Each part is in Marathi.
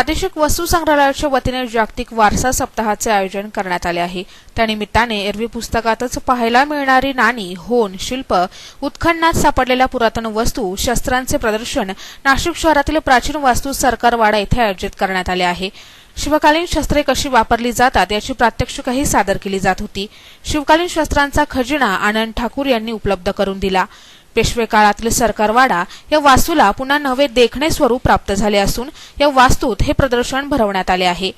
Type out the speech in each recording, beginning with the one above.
प्रादेशिक वस्तू संग्रहालयाच्या वतीने जागतिक वारसा सप्ताहाचे आयोजन करण्यात आले आहे. त्यानिमित्ताने एरवी पुस्तकातच पाहायला मिळणारी नाणी होन शिल्प उत्खननात सापडलेल्या पुरातन वस्तू शस्त्रांचे प्रदर्शन नाशिक शहरातील प्राचीन वास्तू सरकारवाडा येथे आयोजित करण्यात आले आहे. शिवकालीन शस्त्रे कशी वापरली जातात याची प्रात्यक्षिकही सादर केली जात होती. शिवकालीन शस्त्रांचा खजिना आनंद ठाकूर यांनी उपलब्ध करून दिला. पेशवे काळातील सरकारवाडा या वास्तूला पुन्हा नवे देखणे स्वरूप प्राप्त झाले असून या वास्तूत हे प्रदर्शन भरवण्यात आले आहे.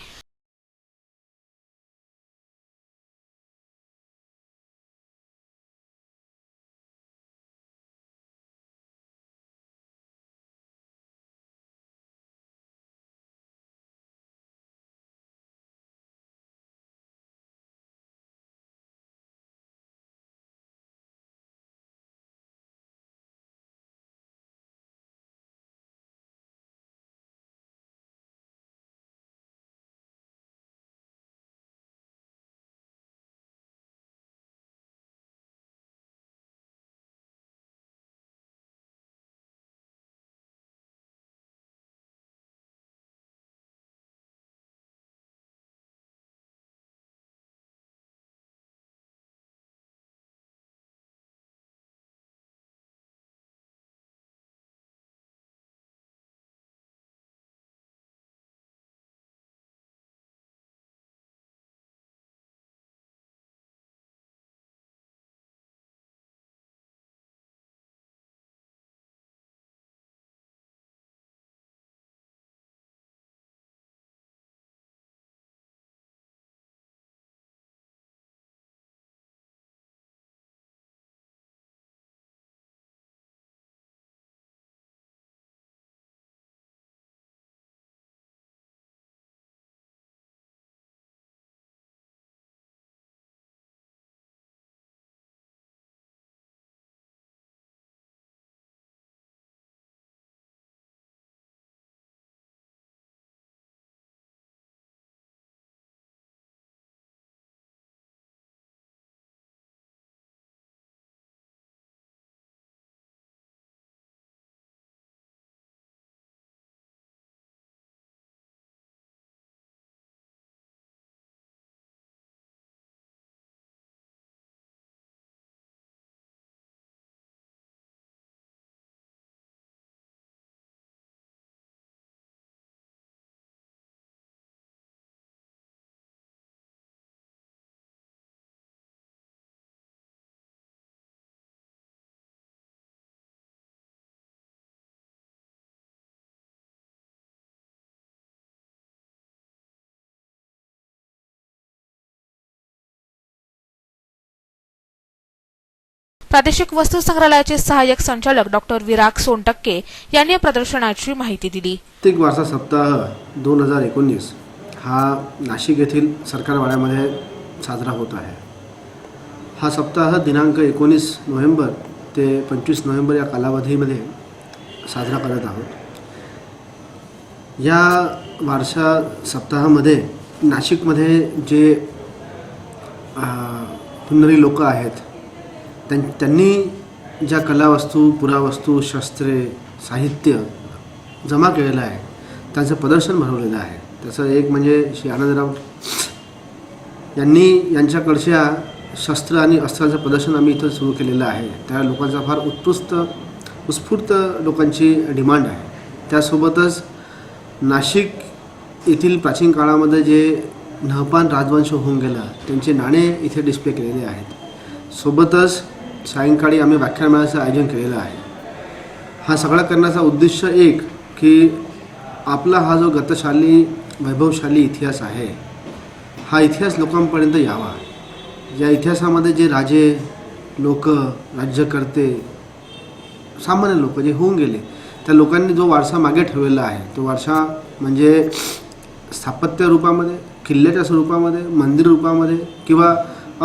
प्रादेशिक वस्तू संग्रहालयाचे सहाय्यक संचालक डॉक्टर विराग सोनटक्के यांनी या प्रदर्शनाची माहिती दिली. प्रत्येक वारसा सप्ताह दोन हजार एकोणीस हा नाशिक येथील सरकारवाड्यामध्ये साजरा होत आहे. हा सप्ताह दिनांक एकोणीस नोव्हेंबर ते पंचवीस नोव्हेंबर या कालावधीमध्ये साजरा करत आहोत. या वारसा सप्ताहामध्ये नाशिकमध्ये जे पुनरी लोक आहेत त्यां त्यांनी ज्या कलावस्तू पुरावस्तू शस्त्रे साहित्य जमा केलेलं आहे त्यांचं प्रदर्शन भरवलेलं आहे. त्याचं एक म्हणजे श्री आनंदराव यांनी यांच्याकडच्या शस्त्र आणि अस्त्रांचं प्रदर्शन आम्ही इथं सुरू केलेलं आहे. त्या लोकांचा फार उत्कृष्ट उत्स्फूर्त लोकांची डिमांड आहे. त्यासोबतच नाशिक येथील प्राचीन काळामध्ये जे नहपान राजवंश होऊन गेला त्यांचे नाणे इथे डिस्प्ले केलेले आहेत. सोबतच सायंकाळी आम्ही व्याख्यानमाळ्याचं आयोजन केलेलं आहे. हा सगळा करण्याचा उद्देश एक की आपला हा जो गतशाली वैभवशाली इतिहास आहे हा इतिहास लोकांपर्यंत यावा. या इतिहासामध्ये जे राजे लोक राज्यकर्ते सामान्य लोक जे होऊन गेले त्या लोकांनी जो वारसा मागे ठेवलेला आहे तो वारसा म्हणजे स्थापत्य रूपामध्ये किल्ल्याच्या स्वरूपामध्ये मंदिर रूपामध्ये किंवा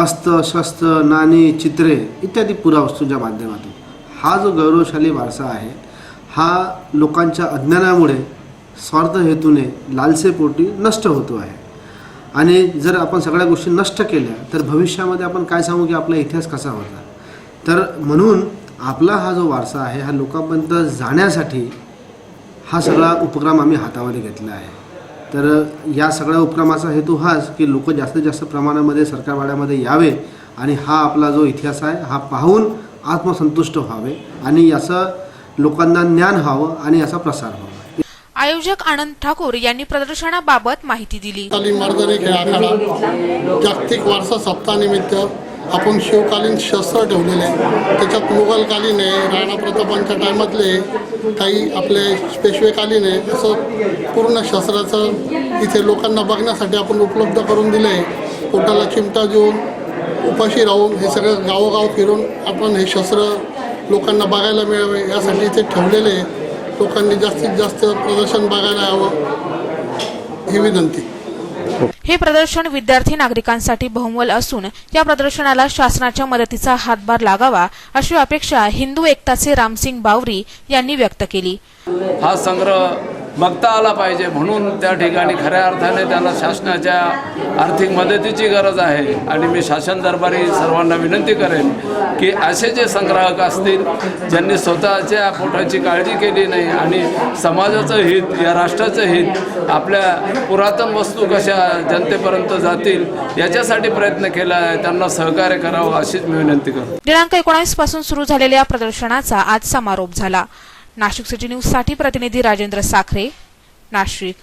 अस्त्र शस्त्र नाणी चित्रे इत्यादी पुरावस्तूंच्या माध्यमातून. हा जो गौरवशाली वारसा आहे हा लोकांच्या अज्ञानामुळे स्वार्थ हेतूने लालसेपोटी नष्ट होतो आहे. आणि जर आपण सगळ्या गोष्टी नष्ट केल्या तर भविष्यामध्ये आपण काय सांगू की आपला इतिहास कसा होता? तर म्हणून आपला हा जो वारसा आहे हा लोकांपर्यंत जाण्यासाठी हा सगळा उपक्रम आम्ही हातामध्ये घेतला आहे. तर या सगळ्या उपक्रमाचा हेतू हाच की लोक जास्तीत जास्त प्रमाणामध्ये सरकारवाड्यामध्ये यावे आणि हा आपला जो इतिहास आहे हा पाहून आत्मसंतुष्ट व्हावे आणि याचं लोकांना ज्ञान व्हावं आणि याचा प्रसार व्हावा. आयोजक आनंद ठाकूर यांनी प्रदर्शनाबाबत माहिती दिली. कालीन खेळ आखाडा जागतिक वारसा सप्ताहानिमित्त आपण शिवकालीन शस्त्र ठेवलेले. त्याच्यात मुघलकालीन आहे राणा प्रतापांच्या टायमातले काही आपले पेशवेकालीन आहे. असं पूर्ण शस्त्राचं इथे लोकांना बघण्यासाठी आपण उपलब्ध करून दिलं. आहे पोटाला चिमटा देऊन उपाशी राहून हे सगळं गावोगाव फिरून आपण हे शस्त्र लोकांना बघायला मिळावे यासाठी इथे ठेवलेले आहे. लोकांनी जास्तीत जास्त प्रदर्शन बघायला यावं ही विनंती. हे प्रदर्शन विद्यार्थी नागरिकांसाठी बहुमोल असून या प्रदर्शनाला शासनाच्या मदतीचा हातभार लागावा अशी अपेक्षा हिंदू एकताचे रामसिंग बावरी यांनी व्यक्त केली. हा संग्रह बघता आला पाहिजे म्हणून त्या ठिकाणी खऱ्या अर्थाने त्यांना शासनाच्या आर्थिक मदतीची गरज आहे. आणि मी शासन दरबारी सर्वांना विनंती करेन की असे जे संग्राहक असतील ज्यांनी स्वतःच्या पोटाची काळजी केली नाही आणि समाजाचं हित या राष्ट्राचं हित आपल्या पुरातन वस्तू कशा जनतेपर्यंत जातील याच्यासाठी प्रयत्न केला आहे. त्यांना सहकार्य करावं अशीच मी विनंती करतो. दिनांक एकोणावीसपासून सुरू झालेल्या या प्रदर्शनाचा आज समारोप झाला. नाशिक सिटी न्यूजसाठी प्रतिनिधी राजेंद्र साखरे नाशिक